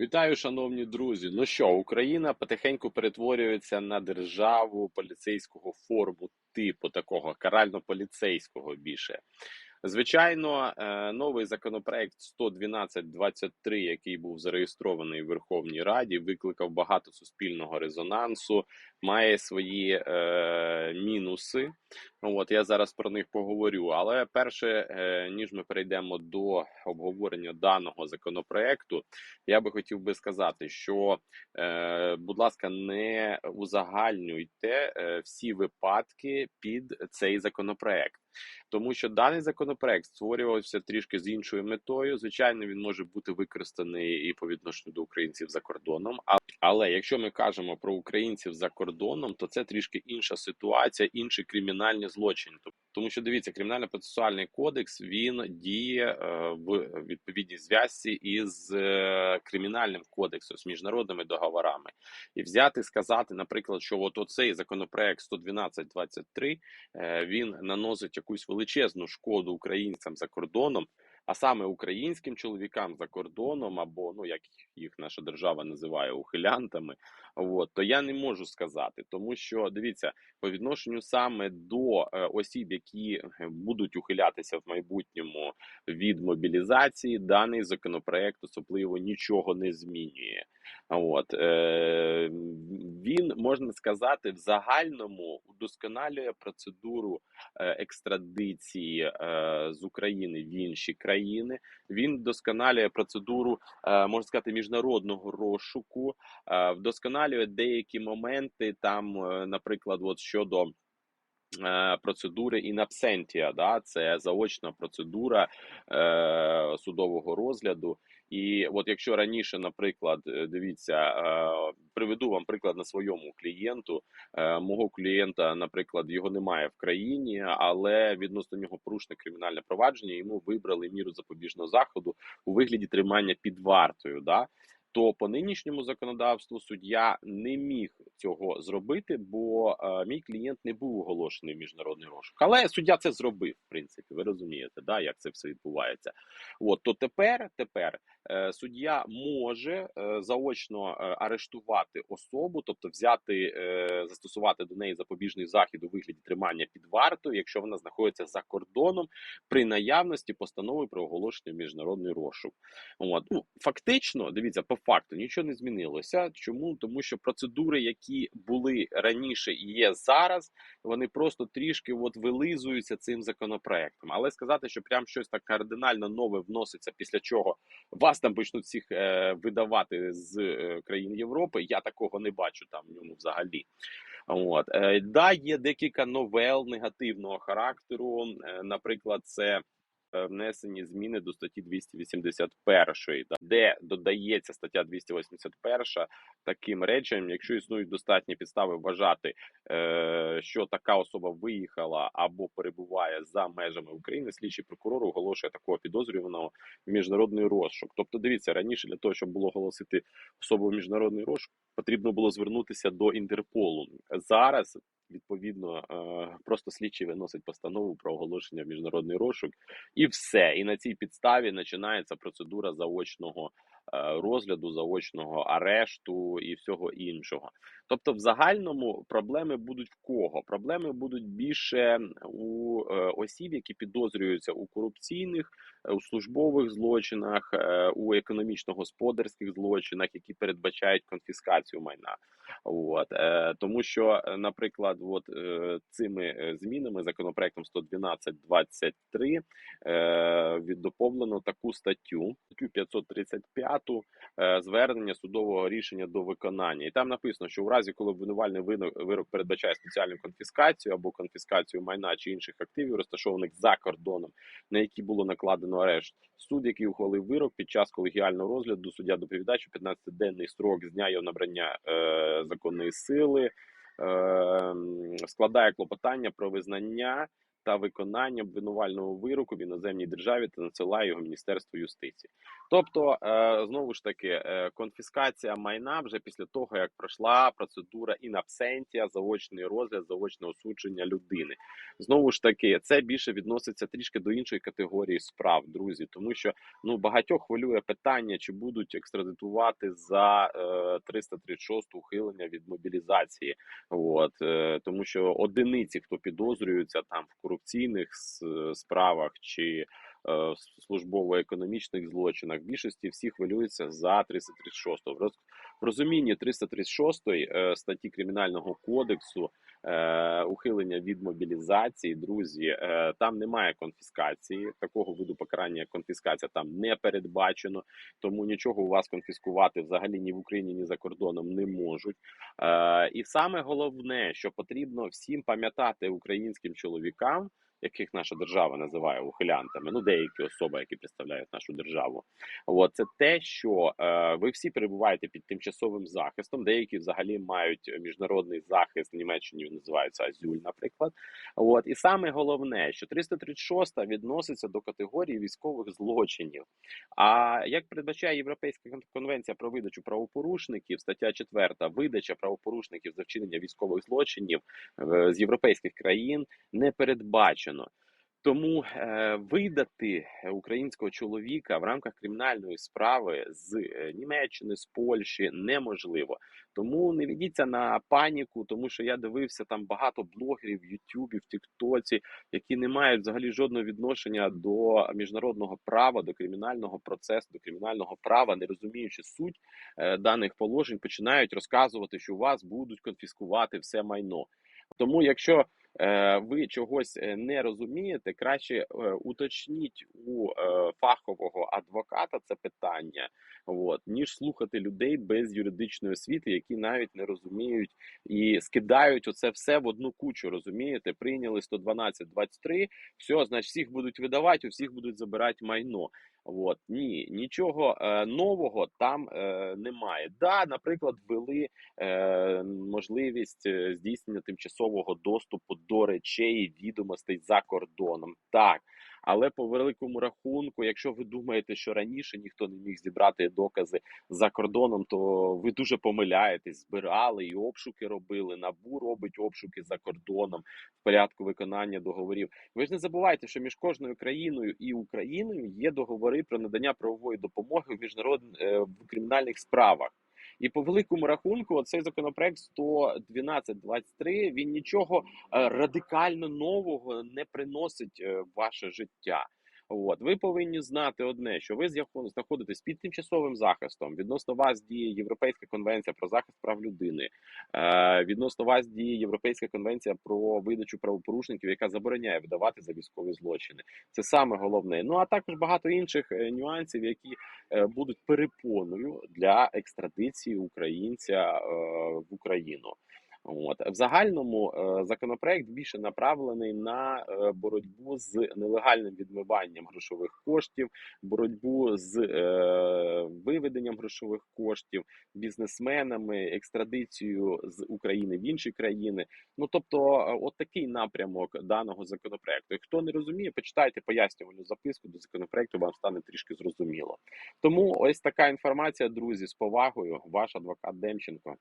Вітаю, шановні друзі. Ну що, Україна потихеньку перетворюється на державу поліцейського форму типу такого карально-поліцейського більше. Звичайно, е, новий законопроект 112.23, який був зареєстрований в Верховній Раді, викликав багато суспільного резонансу, має свої е, мінуси. От я зараз про них поговорю. Але перше, е, ніж ми перейдемо до обговорення даного законопроекту, я би хотів би сказати, що, е, будь ласка, не узагальнюйте е, всі випадки під цей законопроект. Тому що даний законопроект створювався трішки з іншою метою. Звичайно, він може бути використаний і по відношенню до українців за кордоном. Але якщо ми кажемо про українців за кордоном, то це трішки інша ситуація, інші кримінальні злочини. Тому що дивіться, кримінально-процесуальний кодекс він діє е, в відповідній зв'язці із е, кримінальним кодексом з міжнародними договорами, і взяти сказати, наприклад, що от оцей законопроект 112.23 е, він наносить якусь величезну шкоду українцям за кордоном, а саме українським чоловікам за кордоном, або ну як їх наша держава називає ухилянтами. От то я не можу сказати, тому що дивіться по відношенню саме до е, осіб, які е, будуть ухилятися в майбутньому від мобілізації, даний законопроект особливо нічого не змінює. От е, він можна сказати в загальному удосконалює процедуру е, екстрадиції е, з України в інші країни. Він вдосконалює процедуру, е, можна сказати, міжнародного розшуку, е, вдосконалює деякі моменти, там, е, наприклад, от щодо. е, Процедури in absentia, да, це заочна процедура е, судового розгляду. І от якщо раніше, наприклад, е, дивіться, е, приведу вам приклад на своєму клієнту. Е, мого клієнта, наприклад, його немає в країні, але відносно нього порушне кримінальне провадження. Йому вибрали міру запобіжного заходу у вигляді тримання під вартою. Да? То по нинішньому законодавству суддя не міг цього зробити, бо е, мій клієнт не був оголошений в міжнародний розшук. Але суддя це зробив, в принципі. Ви розумієте, да, як це все відбувається. От то тепер, тепер суддя може е, заочно е, арештувати особу, тобто взяти, е, застосувати до неї запобіжний захід у вигляді тримання під вартою, якщо вона знаходиться за кордоном при наявності постанови про оголошення міжнародний розшук. От ну фактично, дивіться, по факту нічого не змінилося. Чому тому, що процедури, які були раніше і є зараз, вони просто трішки от вилизуються цим законопроектом. Але сказати, що прям щось так кардинально нове вноситься, після чого вас там почнуть всіх е, видавати з е, країн Європи, я такого не бачу там в ньому взагалі. От е, да, є декілька новел негативного характеру. Наприклад, це внесені зміни до статті 281, да, де додається стаття 281 таким реченням, якщо існують достатні підстави вважати, е, що така особа виїхала або перебуває за межами України, слідчий прокурор оголошує такого підозрюваного в міжнародний розшук. Тобто, дивіться раніше для того, щоб було оголосити особу в міжнародний розшук, потрібно було звернутися до Інтерполу. Зараз відповідно е, просто слідчий виносить постанову про оголошення в міжнародний розшук, і все. І на цій підставі починається процедура заочного розгляду, заочного арешту і всього іншого. Тобто, в загальному проблеми будуть в кого? Проблеми будуть більше у е, осіб, які підозрюються у корупційних, е, у службових злочинах, е, у економічно-господарських злочинах, які передбачають конфіскацію майна. От е, тому, що, е, наприклад, от е, цими е, змінами законопроектом 112.23 е, віддоповнено таку статтю, статтю 535 е, звернення судового рішення до виконання, і там написано, що у разі, коли обвинувальний вирок передбачає спеціальну конфіскацію або конфіскацію майна чи інших активів, розташованих за кордоном, на які було накладено арешт, суд, який ухвалив вирок під час колегіального розгляду, суддя доповідач у 15-денний строк з дня його набрання е, законної сили. е, Складає клопотання про визнання та виконання обвинувального вироку в іноземній державі та надсилає його Міністерство юстиції. Тобто, е, знову ж таки, е, конфіскація майна вже після того, як пройшла процедура absentia, заочний розгляд, заочне осудження людини. Знову ж таки, це більше відноситься трішки до іншої категорії справ, друзі, тому що ну багатьох хвилює питання, чи будуть екстрадитувати за е, 336 ухилення від мобілізації. От е, тому що одиниці, хто підозрюються там в корупційних справах чи службово-економічних злочинах, більшості всі хвилюються за 336 В роз- в розумінні 336 е, статті кримінального кодексу е, ухилення від мобілізації, друзі, е, там немає конфіскації. Такого виду покарання, як конфіскація, там не передбачено, тому нічого у вас конфіскувати взагалі ні в Україні, ні за кордоном не можуть. Е, і саме головне, що потрібно всім пам'ятати українським чоловікам, яких наша держава називає ухилянтами, ну деякі особи, які представляють нашу державу. От це те, що е, ви всі перебуваєте під тимчасовим захистом. Деякі взагалі мають міжнародний захист в Німеччині. він називається Азюль, наприклад. От і саме головне, що 336 відноситься до категорії військових злочинів. А як передбачає Європейська конвенція про видачу правопорушників, стаття 4, видача правопорушників за вчинення військових злочинів е, з європейських країн не передбачено. Тому е, видати українського чоловіка в рамках кримінальної справи з е, Німеччини, з Польщі неможливо. Тому не ведіться на паніку, тому що я дивився там багато блогерів в Ютубі, в Тіктоці, які не мають взагалі жодного відношення до міжнародного права, до кримінального процесу, до кримінального права, не розуміючи суть е, даних положень, починають розказувати, що у вас будуть конфіскувати все майно. Тому, якщо ви чогось е, не розумієте, краще е, уточніть у е, фахового адвоката це питання, от, ніж слухати людей без юридичної освіти, які навіть не розуміють і скидають оце все в одну кучу. Розумієте, прийняли 112-23, все, значить, всіх будуть видавати, у всіх будуть забирати майно. От ні, нічого е, нового там е, немає. Да, наприклад, ввели е, можливість е, здійснення тимчасового доступу до речей і відомостей за кордоном. Так. Але по великому рахунку, якщо ви думаєте, що раніше ніхто не міг зібрати докази за кордоном, то ви дуже помиляєтесь. Збирали і обшуки робили. Набу робить обшуки за кордоном в порядку виконання договорів. Ви ж не забувайте, що між кожною країною і Україною є договори про надання правової допомоги в міжнародних е, в кримінальних справах. І по великому рахунку, цей законопроект 112.23, він нічого е, радикально нового не приносить е, в ваше життя. От ви повинні знати одне, що ви знаходитесь під тимчасовим захистом. Відносно вас діє Європейська конвенція про захист прав людини. Е, відносно вас діє Європейська конвенція про видачу правопорушників, яка забороняє видавати за військові злочини. Це саме головне. Ну а також багато інших е, нюансів, які е, будуть перепоною для екстрадиції українця е, в Україну. От в загальному е, законопроект більше направлений на е, боротьбу з нелегальним відмиванням грошових коштів, боротьбу з е, виведенням грошових коштів бізнесменами, екстрадицією з України в інші країни. Ну тобто, от такий напрямок даного законопроекту. Хто не розуміє, почитайте пояснювальну записку до законопроекту, вам стане трішки зрозуміло. Тому ось така інформація, друзі, з повагою, ваш адвокат Демченко.